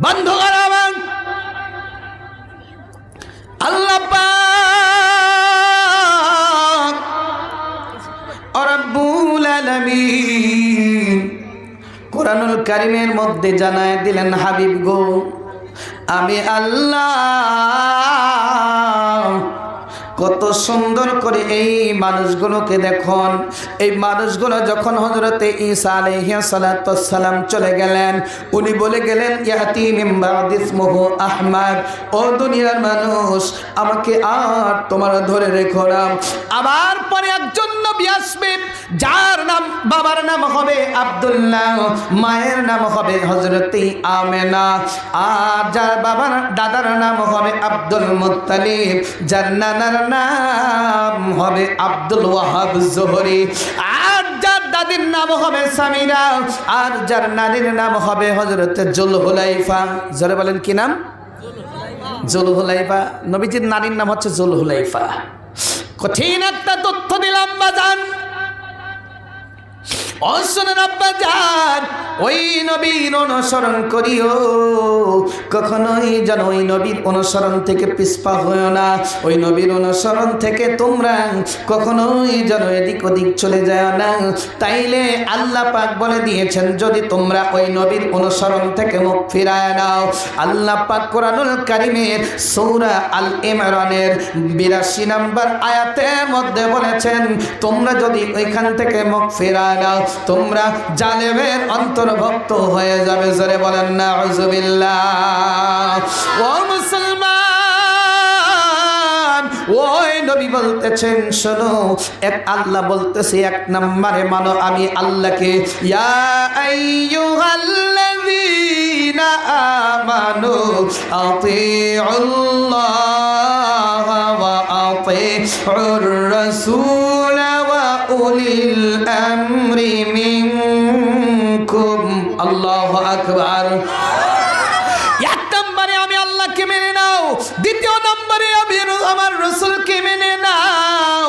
বন্ধুগণ আমার আল্লাহ রব্বুল আলামিন কোরআনুল কারিমের মধ্যে জানায় দিলেন হাবিব গো আমি আল্লাহ কত সুন্দর করে এই মানুষগুলোকে দেখুন। এই মানুষগুলো যখন হজরতে ঈসা আলহিসালাম চলে গেলেন, উনি বলে গেলেন, ইয়াতি মিম্বাদিসমুহু আহমদ। ও দুনিয়ার মানুষ, আমাকে আর তোমার ধরে রেখো না। আমার পরে একজন নবী আসবে, যার নাম, বাবার নাম হবে আব্দুল্লাহ, মায়ের নাম হবে হজরতে আমেনা। আর যার বাবার, দাদার নাম হবে আব্দুল মুত্তালিব। যার নানার নাম হবে আব্দুল ওয়াহাব জোহরি। আর যার দাদির নাম হবে সামিরা, আর যার নানির নাম হবে হজরত জুল হুলাইফা জোরে বলেন কি নাম? জুল হুলাইফা নবীজির নানির নাম হচ্ছে জুল হুলাইফা কঠিন একটা তথ্য দিলাম বাজান। অশোনেন আব্বা ওই নবীর অনুসরণ করিও। কখনোই যেন ওই নবীর অনুসরণ থেকে পিসপা হয়েও না। ওই নবীর অনুসরণ থেকে তোমরা কখনোই যেন এদিক ওদিক চলে যায় না। তাইলে আল্লাহ পাক বলে দিয়েছেন, যদি তোমরা ওই নবীর অনুসরণ থেকে মুখ ফিরায় নাও। আল্লাহ পাক কোরআনুল কারিমের সৌরা আল ইমরানের বিরাশি নাম্বার আয়াতের মধ্যে বলেছেন, তোমরা যদি ওইখান থেকে মুখ ফিরায় নাও তোমরা জালেমের অন্তর্ভুক্ত হয়ে যাবে, জোরে বলেন না ও মুসলমান, ওই নবী বলতেছেন, শোনো, এক আল্লাহ বলতেছে, এক নম্বরে মানো, আমি আল্লাহকে। ইয়া আইয়ুহাল্লাযীনা আমানু আতিউল্লাহ ওয়া আতিউর রাসূল ওয়া উলিল আমরি মিনকুম আল্লাহু আকবার এক নম্বরে আমি আল্লাহকে মেনে নাও। দ্বিতীয় নম্বরে আমি আমার রসুলকে মেনে নাও।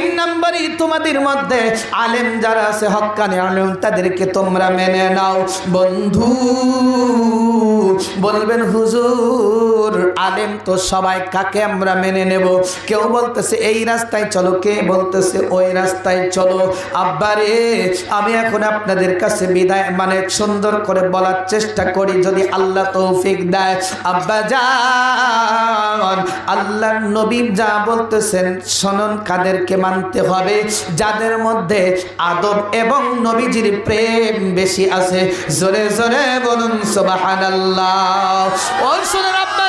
তিন নম্বরে তোমাদের মধ্যে আলেম যারা আছে, হক্কানি আলেম, তাদেরকে তোমরা মেনে নাও। বন্ধু, বলবেন, হুজুর, আলেম তো সবাই, কাকে আমরা মেনে নেব? কেউ বলতেছে, এই রাস্তায় চলো। কে বলতেছে, ওই রাস্তায় চলো। আব্বারে, আমি এখন আপনাদের কাছে বিদায় মানে সুন্দর করে বলার চেষ্টা করি, যদি আল্লাহ তৌফিক দেয়। আব্বা যান আল্লাহ নবী যা বলতেছেন, শোনন কাদেরকে মানতে হবে। যাদের মধ্যে আদব এবং নবীজির প্রেম বেশি আছে, জোরে জোরে বলুন, সুবহানাল্লাহ। ও শোনেন আব্বা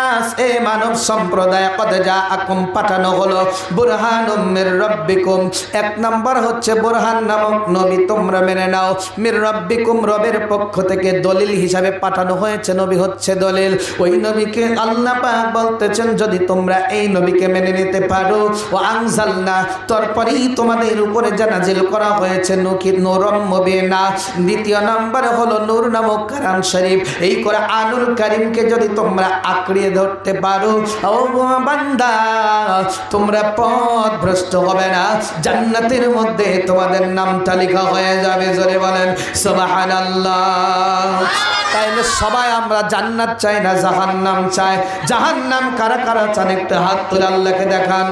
নাস, এ মানব সম্প্রদায়, কদ জাআকুম, পাঠানো হলো বুরহানুম মির রাব্বিকুম। এক নম্বর হচ্ছে বুরহান নামক নবী, তোমরা মেনে নাও। মির রাব্বিকুম, রবের পক্ষ থেকে দলিল হিসাবে পাঠানো হয়েছে, নবী হচ্ছে দলিল। ওই নবীকে আল্লাহ পাক বলতেছেন, যদি তোমরা এই নবীকে মেনে নিতে পারো, ও আনজালনা, তারপরেই তোমাদের উপরে জানাজিল করা হয়েছে, নকি নূরম মুবিনা দ্বিতীয় নাম্বার হলো নূর নামক কারাম শরীফ। এই করে আনুল কারিমকে যদি তোমরা আঁকড়িয়ে ধরতে পারো। বান্দা, তোমরা পথ ভ্রষ্ট হবে না। জান্নাতের মধ্যে তোমাদের নাম তালিকা হয়ে যাবে, জোরে বলেন আল্লাহ তাইলে সবাই আমরা জান্নাত চাই না জাহান্নাম চাই? জাহান্নাম কারা কারা চান? একটা হাত তুলে আল্লাহকে দেখান।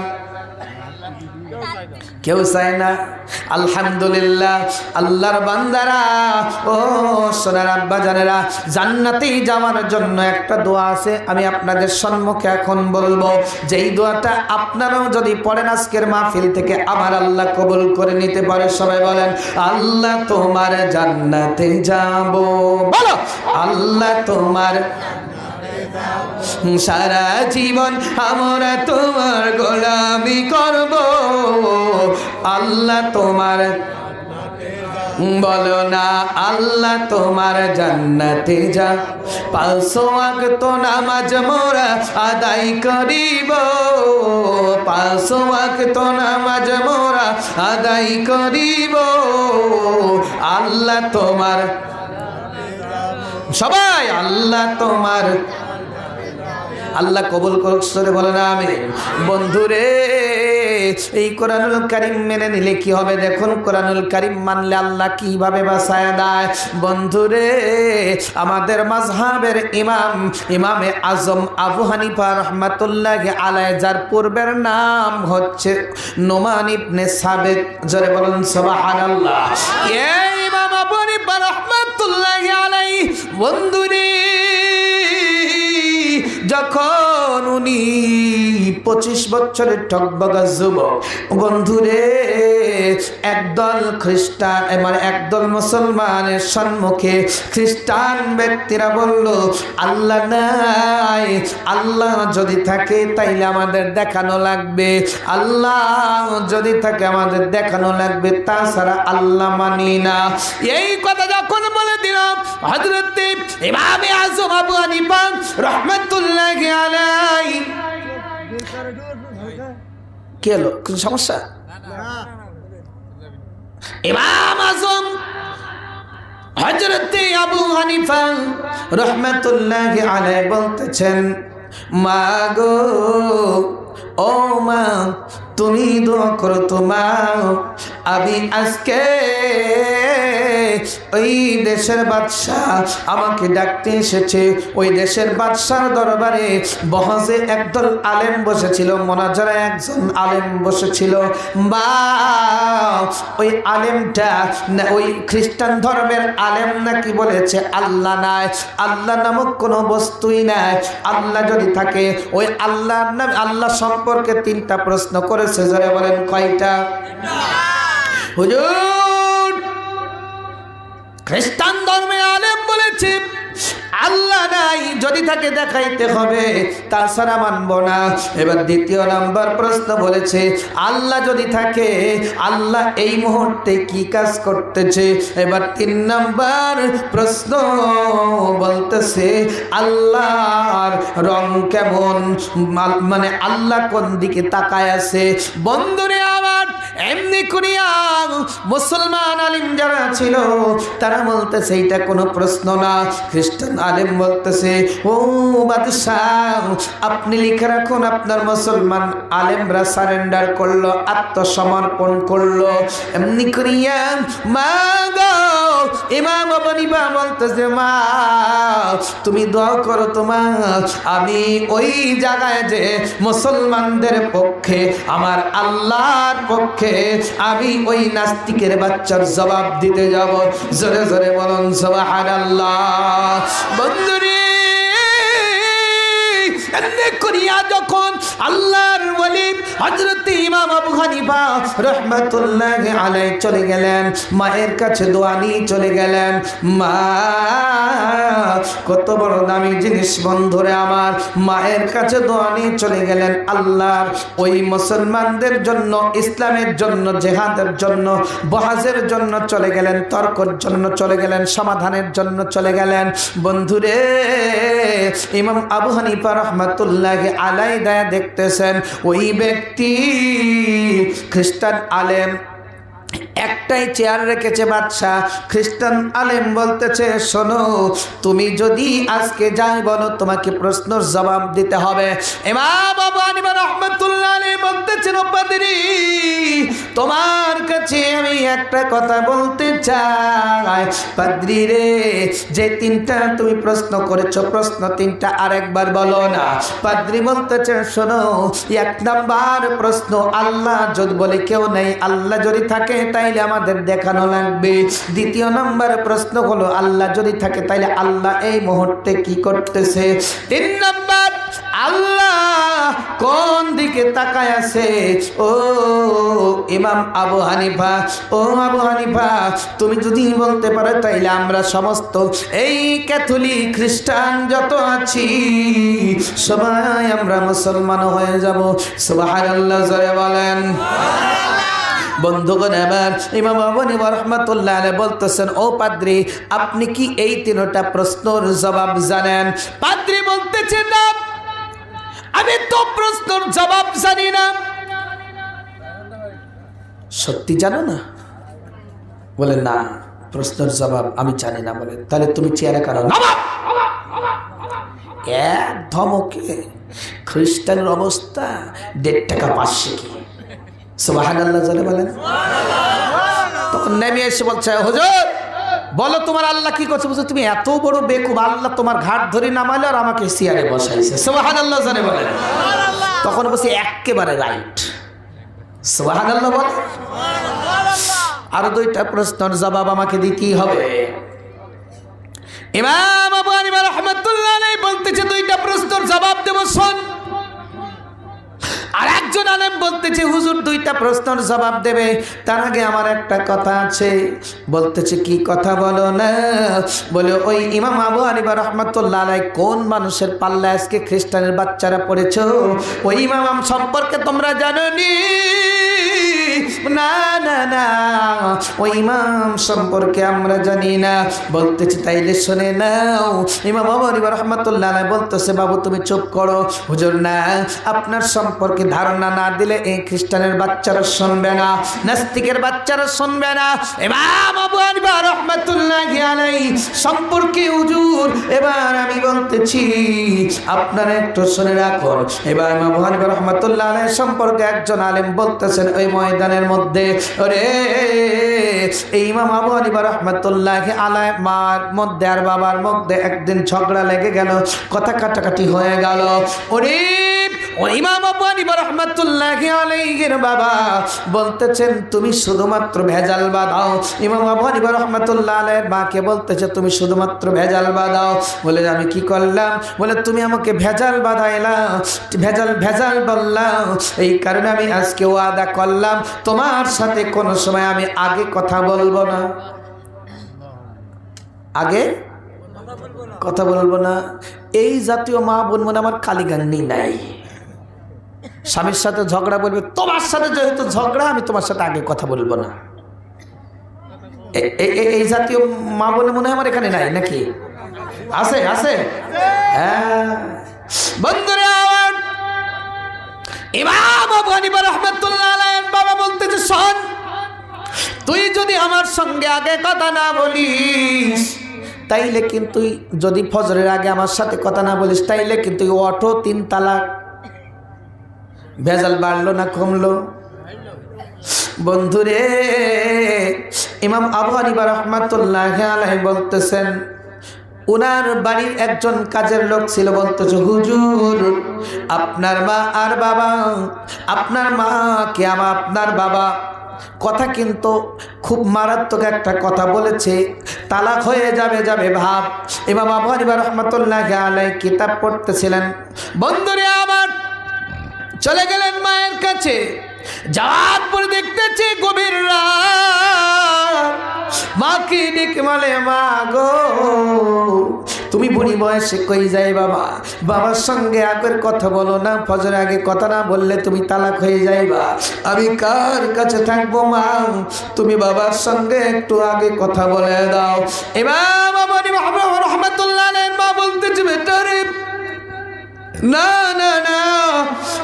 কেউ চায় না? আলহামদুলিল্লাহ, আল্লাহর বান্দারা, ও সোনার আব্বা জানেরা, জান্নাতেই যাওয়ার জন্য একটা দোয়া আছে, আমি আপনাদের সম্মুখে এখন বলব, যেই দোয়াটা আপনারাও যদি পড়েন আজকের মাহফিল থেকে আমার আল্লাহ কবুল করে নিতে পারে, সবাই বলেন, আল্লাহ তোমার জান্নাতে যাব। বলো, আল্লাহ তোমার সারা জীবন আমরা তোমার গোলামি করব। আল্লাহ তোমার বলো না, আল্লাহ তোমার জান্নাতে যা। পাঁচশো তো নামাজ মোরা আদায় করিব। পাঁচশো তো নামাজ মোরা আদায় করিব। আল্লাহ তোমার সবাই, আল্লাহ তোমার আল্লাহ কবুল করছে বলে না আমি বন্ধুরে, এই কোরআনুল কারিম মেনে নিলে কি হবে? দেখুন, কোরআনুল কারিম মানলে আল্লাহ কীভাবে বাসায় দেয়? বন্ধুরে, আমাদের মাঝহাবের ইমাম, ইমামে আজম আবু হানিফা রহমাতুল্লাহ আলাই যার পূর্বের নাম হচ্ছে নোমান ইবনে সাবেক জরে বলুন, সুবহানাল্লাহ। এই ইমাম আবু হানিফা রহমাতুল্লাহ আলাই বন্ধুরে যখন উনি পঁচিশ বছরের টকবগা যুবক। বন্ধুরে, একদল খ্রিস্টান মানে একদল মুসলমানের সম্মুখে খ্রিস্টান ব্যক্তিরা বলল, আল্লাহ নাই, আল্লাহ যদি থাকে তাইলে আমাদের দেখানো লাগবে। আল্লাহ যদি থাকে আমাদের দেখানো লাগবে, তাছাড়া আল্লাহ মানি না। এই কথা যখন বলে দিলাম হজরত ইমামে আজম আবু হানিফা রহমতুল্লাহ আলাই কি হলো? কিছু সমস্যা? ইমাম আজম হজরত আবু হানিফা রহমতুল্লাহ আলাই বলতেছেন মা গো ও মা তুমি দোয়া করো তো মা আমি আজকে ওই দেশের বাদশাহ আমাকে ডাকতে এসেছে। ওই দেশের বাদশার দরবারে বহজে একদল আলেম বসেছিল, মোনাজারা একজন আলেম বসেছিল। বা, ওই আলেমটা ওই খ্রিস্টান ধর্মের আলেম নাকি বলেছে? আল্লাহ নাই। আল্লাহ নামক কোনো বস্তুই নাই। আল্লাহ যদি থাকে, ওই আল্লাহ নাম আল্লাহ সম্পর্কে তিনটা প্রশ্ন করেছে। যারা বলেন কয়টা? হুজুর! খ্রিস্টান ধর্মে আলেম বলেছে। আল্লাহ নাই, যদি তাকে দেখাইতে হবে তাছাড়া মানব না। এবার দ্বিতীয় নাম্বার প্রশ্ন বলেছে, আল্লাহ যদি থাকে, আল্লাহ এই মুহূর্তে কি কাজ করতেছে? এবার তিন নাম্বার প্রশ্ন বলতেছে, আল্লাহর রং কেমন? মানে আল্লাহ কোন দিকে তাকায় আছে? বন্ধুরে আমার এমনি করিয়া মুসলমান আলিম যারা ছিল, তারা বলতেছে এটা কোনো প্রশ্ন না। খ্রিস্টান আলিম বলতেছে, ও বাদশাহ, আপনি লিখে রাখুন, আপনার মুসলমান আলেমরা সারেন্ডার করল, আত্মসমর্পণ করল। এমনি করিয়া, মা গো, ইমাম বলতেছে, মা তুমি দোয়া করো তোমার। আমি ওই জায়গায় যে মুসলমানদের পক্ষে, আমার আল্লাহর পক্ষে আমি ওই নাস্তিকের বাচ্চার জবাব দিতে যাব। জোরে জোরে বলুন সবাহার আল্লাহ বন্ধুরে করিয়া যখন আল্লাহর ওলি হযরত ইমাম আবু হানিফা রহমাতুল্লাহ আলাইহি চলে গেলেন, মায়ের কাছে দোয়া নিয়ে চলে গেলেন, মা, কত বড় দামি জিনিস বন্ধুরে আমার। মায়ের কাছে দোয়া নিয়ে চলে গেলেন আল্লাহর। ওই মুসলমানদের জন্য, ইসলামের জন্য, জেহাদের জন্য, বহাজের জন্য চলে গেলেন, তর্কর জন্য চলে গেলেন, সমাধানের জন্য চলে গেলেন। বন্ধুরে, ইমাম আবু হানিফা রহমাতুল্লাহ আলাই দায়া দেখতেছেন ওই ব্যক্তি খ্রিস্টান আলেম এক একটাই চেয়ার রেখেছে বাদশাহ। খ্রিস্টান আলেম বলতেছে, শোনো, তুমি যদি আজকে যাই বলো, তোমাকে প্রশ্নের জবাব দিতে হবে। তোমার কাছে আমি একটা কথা বলতে চাই। পাদ্রি রে, যে তিনটা তুমি প্রশ্ন করেছ, প্রশ্ন তিনটা আরেকবার বলো না। পাদ্রি বলতেছে, শোনো, এক নাম্বার প্রশ্ন আল্লাহ যদি বলে কেউ নেই, আল্লাহ যদি থাকে, তাইলে আমাদের দেখানো লাগবে। দ্বিতীয় নাম্বার প্রশ্ন হলো, আল্লাহ যদি থাকে, তাইলে আল্লাহ এই মুহূর্তে কি করতেছে? তিন নাম্বার, আল্লাহ কোন দিকে তাকায় আছে? ও ইমাম আবু হানিফা, ও আবু হানিফা, তুমি যদি বলতে পারো, তাইলে আমরা সমস্ত এই ক্যাথলিক খ্রিস্টান যত আছি, সবাই আমরা মুসলমান হয়ে যাব। সুবহানাল্লাহ জয় বলেন। বন্ধুগণ, এবার ইমাম আবনী রহমতুল্লাহ আলাইহি বলতেছেন, ও পাদ্রি, আপনি কি এই তিনটা প্রশ্নের জবাব জানেন? পাদ্রি বলতেছেন না, আমি তো প্রশ্নের জবাব জানি না। সত্যি জানো না? বলে, না, প্রশ্নের জবাব আমি জানি না। বলে, তাহলে তুমি চেয়ারে কারও এক ধমকে, খ্রিস্টানের অবস্থা দেড় টাকা পাঁচশো কি? সুবাহান আল্লাহ জানে বলেন। তখন নেমে এসে বলছে, হুজুর, বলো তোমার আল্লাহ কি করছে? বুঝছ তুমি এত বড় বেকুব, আল্লাহ তোমার ঘাট ধরে নামাইলো আর আমাকে সিয়ারে বসাইছে। সুবাহান আল্লাহ জানে বলেন। তখন বলছে একেবারে রাইট। সুবাহান আল্লাহ বলে। আরও দুইটা প্রশ্নের জবাব আমাকে দিতেই হবে। ইমাম আবু হানিফা রাহমাতুল্লাহ বলতেছে, দুইটা প্রশ্নের জবাব দেব, শোন। আর একজন আলেম বলতেছে, হুজুর দুইটা প্রশ্নের জবাব দেবে। তার আগে আমার একটা কথা আছে। বলতেছে, কি কথা বলো না? বলে, ওই ইমাম আবু আলিবা রহমতুল্লাহ আলাই কোন মানুষের পাল্লা আজকে খ্রিস্টানের বাচ্চারা পড়েছ? ওই ইমাম সম্পর্কে তোমরা জানো নি। না না না ওই ইমাম সম্পর্কে আমরা জানি না। বলতেছি, তাইলে শুনে নাও। ইমাম বাবু রহমতুল্লাহ বলতেছে, বাবু, তুমি চুপ করো। হুজুর, না, আপনার সম্পর্কে ধারণা না দিলে এই খ্রিস্টানের বাচ্চারা শুনবে না, নাস্তিকের বাচ্চারা শুনবে না। এবার আবু হানিফা রহমাতুল্লাহ সম্পর্কে হুজুর, এবার আমি বলতেছি, আপনারা একটু শুনে রাখুন। এবার আবু হানিফা রহমাতুল্লাহ সম্পর্কে একজন আলেম বলতেছেন, ওই ময়দানের মধ্যে। এই ইমাম আবু আলিবা রহমতুল্লাহ আলায় মার মধ্যে আর বাবার মধ্যে একদিন ঝগড়া লেগে গেল, কথা কাটাকাটি হয়ে গেল। ওরে ও ইমাম বাবা বলতেছেন, তুমি শুধুমাত্র ভেজাল বলতেছে, তুমি শুধুমাত্র ভেজাল বলে, আমি কি করলাম? বলে, তুমি আমাকে ভেজাল ভেজাল ভেজাল বললাম। কারণে আমি আজকে ওয়াদা করলাম, তোমার সাথে কোনো সময় আমি আগে কথা বলব না। আগে কথা বলব না। এই জাতীয় মা বোন মনে আমার কালীগান্নি নাই। স্বামীর সাথে ঝগড়া বলবে, তোমার সাথে যেহেতু ঝগড়া, আমি তোমার সাথে আগে কথা বলব না। এই জাতীয় মা বলে মনে হয় আমার এখানে নাই নাকি? আছে আছে? হ্যাঁ। বন্ধুরে, ইমাম আবু হানিফা রহমাতুল্লাহ আলাইহির বাবা বলতেছে, শোন, তুই যদি আমার সঙ্গে আগে কথা না বলিস, তাইলে কিন্তু যদি ফজরের আগে আমার সাথে কথা না বলিস, তাইলে কিন্তু অটো তিন তালাক ভেজাল বাড়লো না কমলো? বন্ধুরে, ইমাম আবু হানিফা রহমাতুল্লাহ আলাইহি বলতেছেন ওনার বাড়ির একজন কাজের লোক ছিল, বলতেছে, হুজুর, আপনার মা আর বাবা, আপনার মা কে আমার আপনার বাবা? কথা কিন্তু খুব মারাত্মক একটা কথা বলেছে, তালাক হয়ে যাবে যাবে ভাব। আবু হানিফা রহমাতুল্লাহ আলাই কিতাব পড়তেছিলেন। বন্ধুরে চলে গেলেন মায়ের কাছে। যাওয়ার পরে দেখতেছে গভীর মাকে ডেকে বলে মা গো? তুমি বুড়ি বয়সে কই যাই বাবা? বাবার সঙ্গে আগের কথা বলো না ফজর আগে কথা না বললে তুমি তালাক হয়ে যাইবা। আমি কার কাছে থাকব মা? তুমি বাবার সঙ্গে একটু আগে কথা বলে দাও। এবার বাবা রহমতুল্লাহ মা বলতেছে না না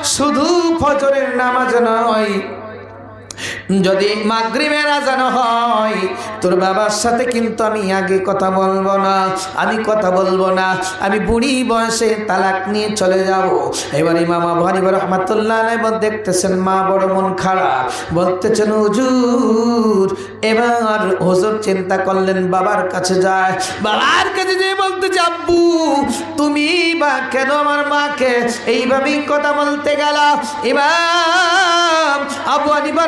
শুধু ফজরের নামাজ নয় যদি মাগরিবের আজান হয়, তোর বাবার সাথে কিন্তু আমি আগে কথা বলব না, আমি কথা বলব না, আমি বুড়ি বয়সে তালাক নিয়ে চলে যাব। এবার ইমাম আবু হানিফা রহমাতুল্লাহ বল দেখতেছেন, মা বড় মন খারাপ। বলতেছেন, হুজুর, এবার হুজুর চিন্তা করলেন, বাবার কাছে যায়। বাবার কাছে যে বলতে আব্বু, তুমি বা কেন আমার মাকে এইভাবেই কথা বলতে গেল? এবার আবু আনিবা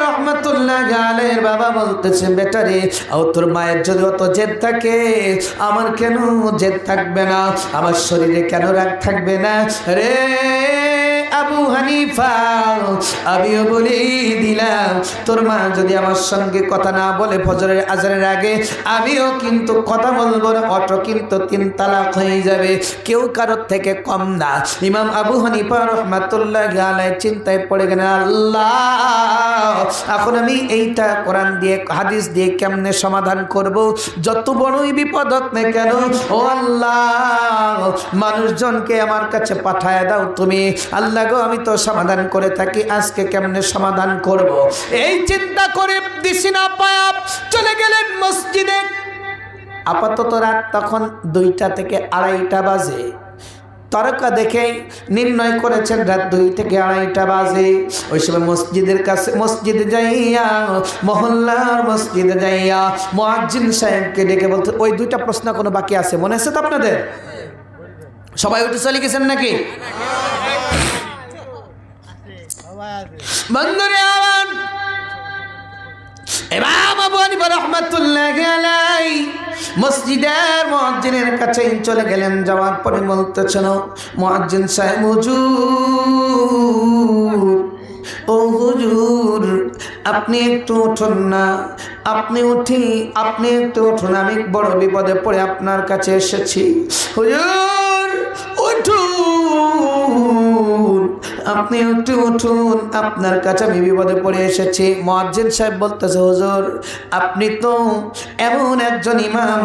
রহমতুল্লাহ গালের বাবা বলতেছে, বেটারে, ও তোর মায়ের যদি অত জেদ থাকে, আমার কেন জেদ থাকবে না? আমার শরীরে কেন রাগ থাকবে না? রে আবু হানিফা, আমিও বলি দিলাম, তোর মা যদি আমার সঙ্গে কথা না বলে ফজরের আজারের আগে, আমিও কিন্তু কথা বলব না কিন্তু তিন তালাক হয়ে যাবে। কেউ কারোর থেকে কম না। ইমাম আবু হানিফা রহমাতুল্লাহ গালায় চিন্তায় পড়ে গেলেন, আল্লাহ, এখন আমি এইটা কোরআন দিয়ে, হাদিস দিয়ে কেমনে সমাধান করব? যত বড়ই বিপদ হোক কেন, ও আল্লাহ, মানুষজনকে আমার কাছে পাঠায় দাও তুমি। আল্লাহ গো, আমি তো সমাধান করে থাকি, আজকে কেমনে সমাধান করব? এই চিন্তা করে দিছি না পায়া চলে গেলেন মসজিদে। আপাতত রাত তখন দুইটা থেকে আড়াইটা বাজে। তারকা দেখে নির্ণয় করেছেন, রাত দুই থেকে আড়াইটা বাজে। ওই সময় মসজিদের কাছে, মসজিদে যাইয়া, মহল্লার মসজিদে যাইয়া মোয়াজ্জিন সাহেবকে ডেকে বলতে, ওই দুইটা প্রশ্ন কোনো বাকি আছে, মনে আছে তো আপনাদের? সবাই উঠে চলে গেছেন নাকি? বন্ধুরে আমার ইমাম আবু হানিফা আলাই মসজিদের মুয়াজ্জিনের কাছে চলে গেলেন, যাওয়ার পরে বলতেছেন মুয়াজ্জিন সাহেব, হুজুর, ও হুজুর, আপনি একটু উঠুন না, আপনি উঠি, আপনি একটু উঠুন, আমি বড় বিপদে পড়ে আপনার কাছে এসেছি। হুজুর, উঠুন। আপনি একটু উঠুন। আপনার কাছে আমি বিপদে পড়ে এসেছি। মহাজিন সাহেব বলতেছে, হুজুর, আপনি তো এমন একজন ইমাম।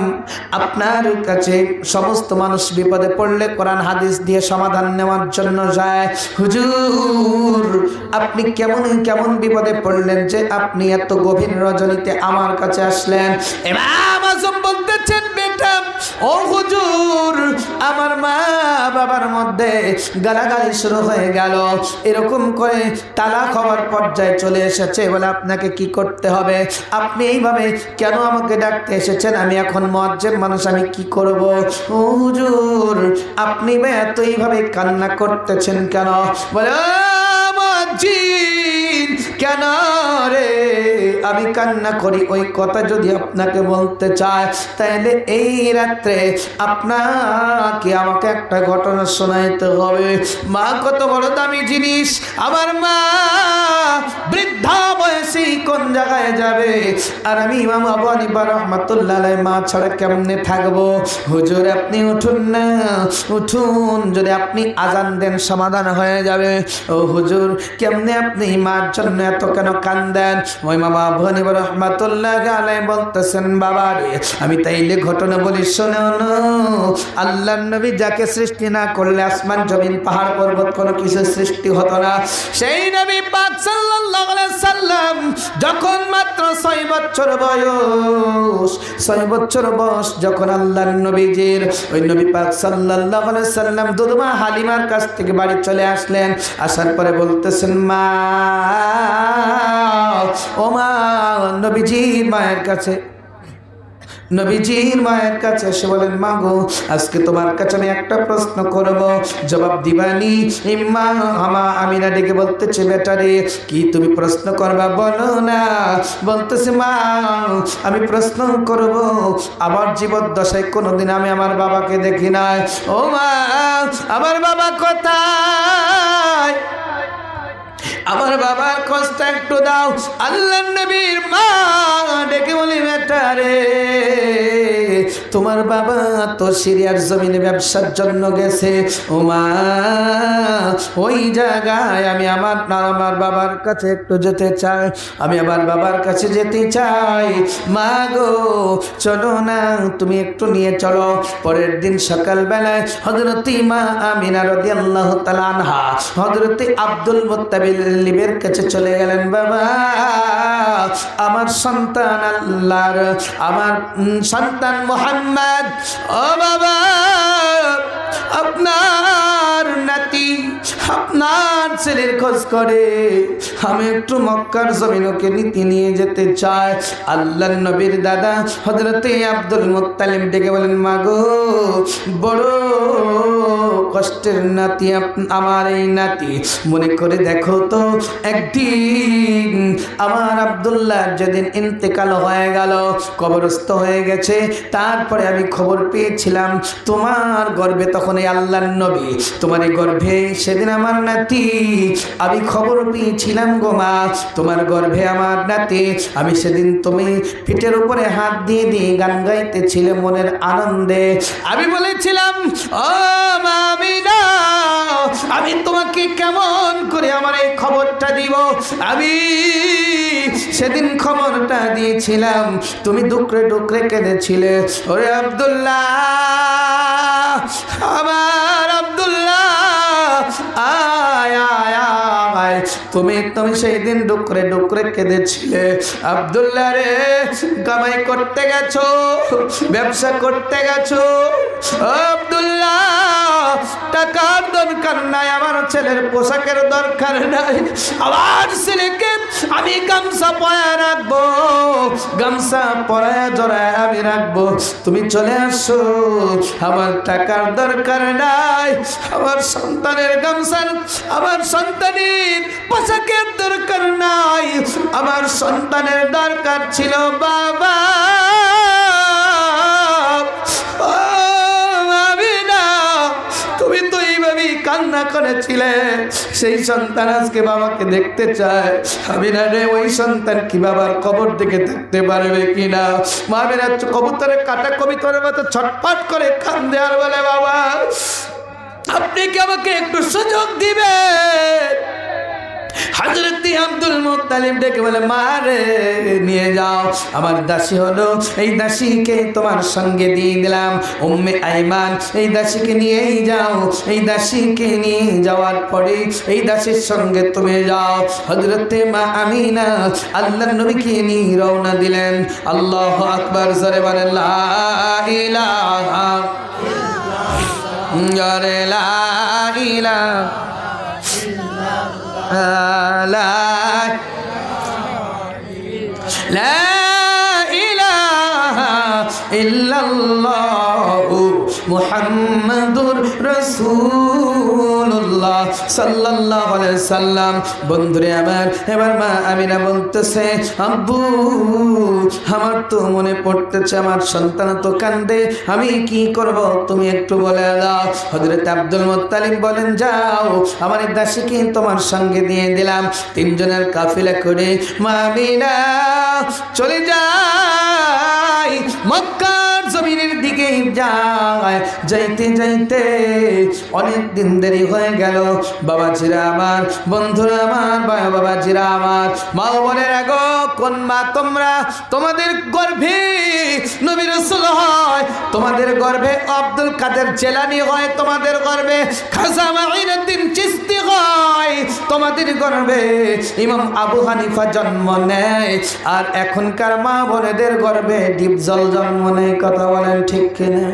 আপনার কাছে সমস্ত মানুষ বিপদে পড়লে কোরআন হাদিস দিয়ে সমাধান নেওয়ার জন্য যায়। হুজুর, আপনি কেমন কেমন বিপদে পড়লেন যে আপনি এত গভীর রজনীতে আমার কাছে আসলেন? আজম বলতেছেন ও হুজুর আমার মা বাবার মধ্যে গালাগালি শুরু হয়ে গেল। এরকম করে তালাক হওয়ার পর্যায়ে চলে এসেছে বলে আপনাকে কি করতে হবে? আপনি এইভাবে কেন আমাকে ডাকতে এসেছেন? আমি এখন মজ্জের মানুষ আমি কি করব? ও হুজুর আপনি এত এইভাবে কান্না করতেছেন কেন? বলে মজ্জিদ, কেন আমি কান্না করি, ওই কথা যদি আপনাকে বলতে চায়, তাহলে এই রাত্রে আপনাকে আমাকে একটা ঘটনা শোনাইতে হবে। মা, কত বড় দামি জিনিস। আমার মা বৃদ্ধা বয়সে কোন জায়গায় যাবে? আর আমি ইমাম আবু হানিফা রহমাতুল্লাহ মা ছাড়া কেমনে থাকব? হুজুর, আপনি উঠুন না। উঠুন, যদি আপনি আজান দেন, সমাধান হয়ে যাবে। ও হুজুর, কেমনে আপনি মার জন্য এত কেন কান্দেন? ওই মা রহমাতুল্লাহ বলতেছেন বাবা রে আমি তাইলে ঘটনা বলি, শোনো না। আল্লাহ নবী যাকে সৃষ্টি না করলে আসমান, জমিন, পাহাড়, পর্বত কোনো কিছু সৃষ্টি হতো না। সেই নবী পাক সাল্লাম যখন মাত্র ছয় বছর বয়স, ছয় বছর বয়স যখন নবীজির, ওই নবী পাক সাল্লাম দুধমা হালিমার কাছ থেকে বাড়ি চলে আসলেন। আসার পরে বলতেছেন, মা, ও মা নবীজির মায়ের কাছে। নবীজির মায়ের কাছে এসে বলেন, মা গো, আজকে তোমার কাছে আমি একটা প্রশ্ন করব। জবাব দিবানি, ইম্মা, আমা ডেকে বলতেছে বেটারে কি তুমি প্রশ্ন করবা? বলো না। বলতেছে, মা, আমি প্রশ্ন করব। আমার জীবদ্দশায় কোনোদিন আমি আমার বাবাকে দেখি নাই। ও মা, আমার বাবা কোথায়? আমার বাবার কষ্ট একটু দাও। আল্লাহ নবীর মা ডেকে বলি বেটা রে। তোমার বাবা তো সিরিয়ার জমিনে ব্যবসার জন্য গেছে। ও মা ওই জায়গায় আমি আমার না, আমার বাবার কাছে একটু যেতে চাই। আমি আমার বাবার কাছে যেতে চাই। মা গো, চলো না, তুমি একটু নিয়ে চলো। পরের দিন সকালবেলায় হজরতি মা আমিনা রদি আল্লাহ আনহা হজরতি আব্দুল মোত্তাবিলের কাছে চলে গেলেন, বাবা, আমার সন্তান আল্লাহর, আমার সন্তান মোহাম্মদ ও বাবা, আপনার নাতি, আপনার ছেলের খোঁজ করে। আমি একটু মক্কার জমিনকে নীতি নিয়ে যেতে চাই। আল্লাহ নবীর দাদা হজরতে আব্দুল মোত্তালিম ডেকে বলেন, মাগো, বড় কষ্টের নাতি আমার এই নাতি। মনে করে দেখো তো, একদিন আমার আব্দুল্লাহ যেদিন ইন্তেকাল হয়ে গেল, কবরস্থ হয়ে গেছে, তারপরে আমি খবর পেয়েছিলাম, তোমার গর্ভে তখন এই আল্লাহর নবী, তোমার এই গর্ভে সেদিন আমার নাতি। আমি খবর পেয়েছিলাম গো মা, তোমার গর্ভে আমার নাতি। আমি সেদিন তুমি পিঠের উপরে হাত দিয়ে দিয়ে গান গাইতেছিলে মনের আনন্দে। আমি বলেছিলাম, ও আমি তোমাকে কেমন করে আমার এই খবরটা দিব? আমি সেদিন খবরটা দিয়েছিলাম। তুমি ডুকরে ডুকরে কেঁদেছিলে। ওরে আবদুল্লাহ, আমার আয় তুমি তুমি সেই দিন ডুকরে ডুকরে কেঁদেছিলে। আব্দুল্লাহ রে, কামাই করতে গেছো, ব্যবসা করতে গেছো। আব্দুল্লাহ, টাকার দরকার নাই, আমার ছেলের পোশাকের দরকার নাই। আমার ছেলেকে আমি গামছা পয়া রাখব, গামছা পরায় জড়ায় আমি রাখব। তুমি চলে আসো, আমার টাকার দরকার নাই, আমার সন্তানের গামছার, আমার সন্তানের পোশাকের দরকার নাই, আমার সন্তানের দরকার ছিল বাবা। কান্না করেছিলে, সেই সন্তান আজকে বাবাকে দেখতে চায়। আমিনা রে, ওই সন্তান কি বাবার কবর দিকে থাকতে পারবে কিনা? মামিনা কবুতরে কাটা কবিতরের মতো ছটপট করে কান্দে আর বলে, বাবা, আপনি কি আমাকে একটু সুযোগ দিবেন? হজরত আব্দুল মুত্তালিব ডেকে বলে মারে নিয়ে যাও। আমার দাসী হলো, এই দাসীকে তোমার সঙ্গে দিয়ে দিলাম। উম্মে আইমান, এই দাসীকে নিয়েই যাও। এই দাসীকে নিয়ে যাওয়ার পরে এই দাসীর সঙ্গে তুমি যাও। হজরতে মা আমিনা আল্লাহ নবীকে নিয়ে রওনা দিলেন। আল্লাহ আকবার, জরে বলেন লা ইলাহা لا لا إله إلا الله محمد رسول সাল্লাল্লাহু আলাইহি সাল্লাম। বন্ধুরে আমার, এবার মা আমিনা বলতেছে, আব্বু, আমার তো মনে পড়তেছে, আমার সন্তান তো কান্দে, আমি কি করব? তুমি একটু বলে দাও। হযরত আব্দুল মুত্তালিব বলেন, যাও, আমার দাসীকে তোমার সঙ্গে দিয়ে দিলাম। তিনজনের কাফিলা করে, মা আমিনা, চলে যাই, মক্কার জমিনের যায়, যাইতে যাইতে অনেক দিন দেরি হয়ে গেল। বাবাজিরা আমার, বন্ধুরা আমার, বাবা বাবাজিরা আমার মা বোনের আগো কোন মা তোমরা? তোমাদের গর্ভে নবী রসুল হয়, তোমাদের গর্ভে আব্দুল কাদের জেলানি হয়, তোমাদের গর্ভে খাজা মাইনুদ্দিন চিস্তি হয়, তোমাদের গর্ভে ইমাম আবু হানিফা জন্ম নেয়, আর এখনকার মা বোনেদের গর্ভে ডিপজল জন্ম নেয়। কথা বলেন ঠিক আমার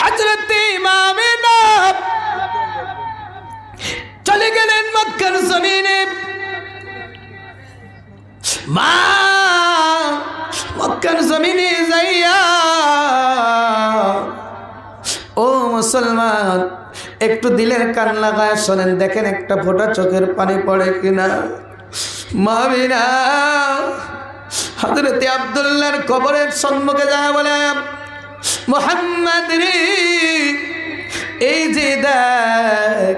হজরত চলে গেলেন মক্কার জমিনে। মা, মক্কার জমিনে যাইয়া, ও মুসলমান, একটু দিলের কান লাগায় শোনেন, দেখেন একটা ফোঁটা চোখের পানি পড়ে কিনা। মামিনা হজরতে আবদুল্লার কবরের সম্মুখে যা বলে, মোহাম্মদ রে, এই যে দেখ,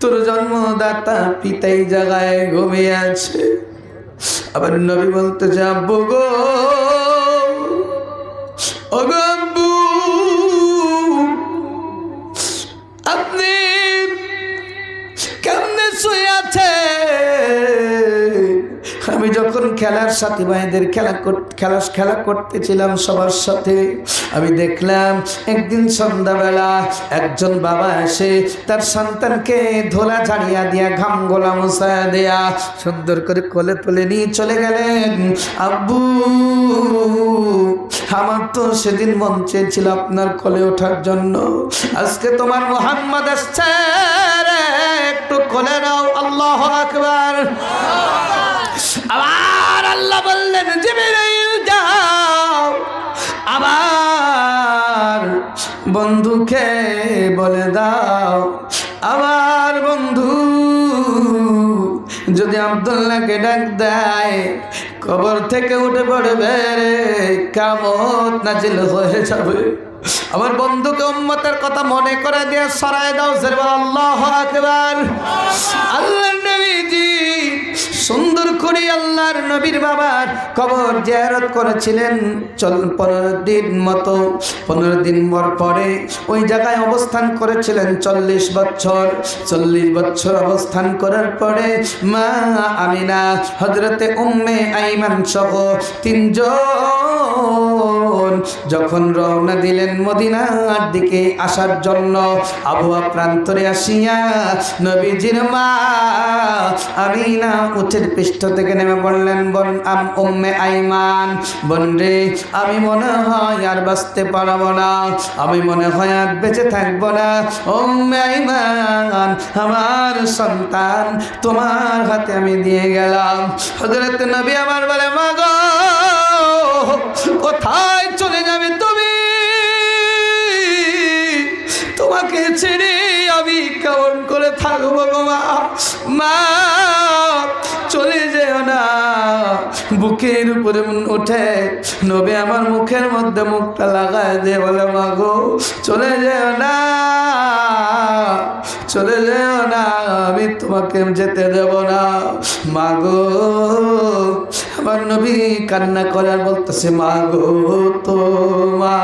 তোর জন্মদাতা পিতাই জায়গায় ঘুমিয়ে আছে। আবার নবী বলতে যাব গো ও আমি যখন খেলার সাথী ভাইদের খেলা খেলা খেলা করতেছিলাম সবার সাথে, আমি দেখলাম একদিন সন্ধ্যাবেলা একজন বাবা এসে তার সন্তানকে ধোলা ঝাড়িয়া দিয়া, ঘাম গোলা মুছায়া দেয়া সুন্দর করে কোলে তুলে নিয়ে চলে গেলেন। আব্বু, আমার তো সেদিন মন চেয়েছিল আপনার কোলে ওঠার জন্য। আজকে তোমার মোহাম্মদ আসছে একটু কোলে নাও, আল্লাহ আকবার। বললেন জিবরাইল যাও। আবার বন্ধুকে বলে দাও। আমার বন্ধু, যদি আব্দুল্লাহকে ডাক দেয়, কবর থেকে উঠে পড়বে রে কামত নাজিল হয়ে যাবে। আমার বন্ধুকে উম্মতের কথা মনে করে দিয়ে সরাই দাও সেরবা আল্লাহ আকবার। আল্লাহ নবীজি সুন্দর করে আল্লাহর নবীর বাবার কবর জিয়ারত করেছিলেন। চল, পনেরো দিন মতো, পনেরো দিন পর পরে ওই জায়গায় অবস্থান করেছিলেন চল্লিশ বছর। চল্লিশ বছর অবস্থান করার পরে মা আমিনা হজরতে উম্মে আইমান সহ তিনজন যখন রওনা দিলেন মদিনার দিকে আসার জন্য আবহাওয়া প্রান্তরে আসিয়া নবীজির মা আমিনা উঠের পৃষ্ঠ থেকে নেমে পড়লেন বন, আম উম্মে আইমান। বোন রে, আমি মনে হয় আর বাঁচতে পারব না। আমি মনে হয় আর বেঁচে থাকব না। উম্মে আইমান, আমার সন্তান, তোমার হাতে আমি দিয়ে গেলাম। হজরত নবী আমার বলে, মাগো, কোথায় চলে যাবে তুমি? তোমাকে ছেড়ে আমি কেমন করে থাকব মা? মা বুকের উপরে উঠে নবী আমার মুখের মধ্যে মুখটা লাগায় দিয়ে বলে মাগো চলে যেও না, চলে যেও না, আমি তোমাকে যেতে দেব না। মাগো আমার নবী কান্না করার বলতেছে মাগো তো মা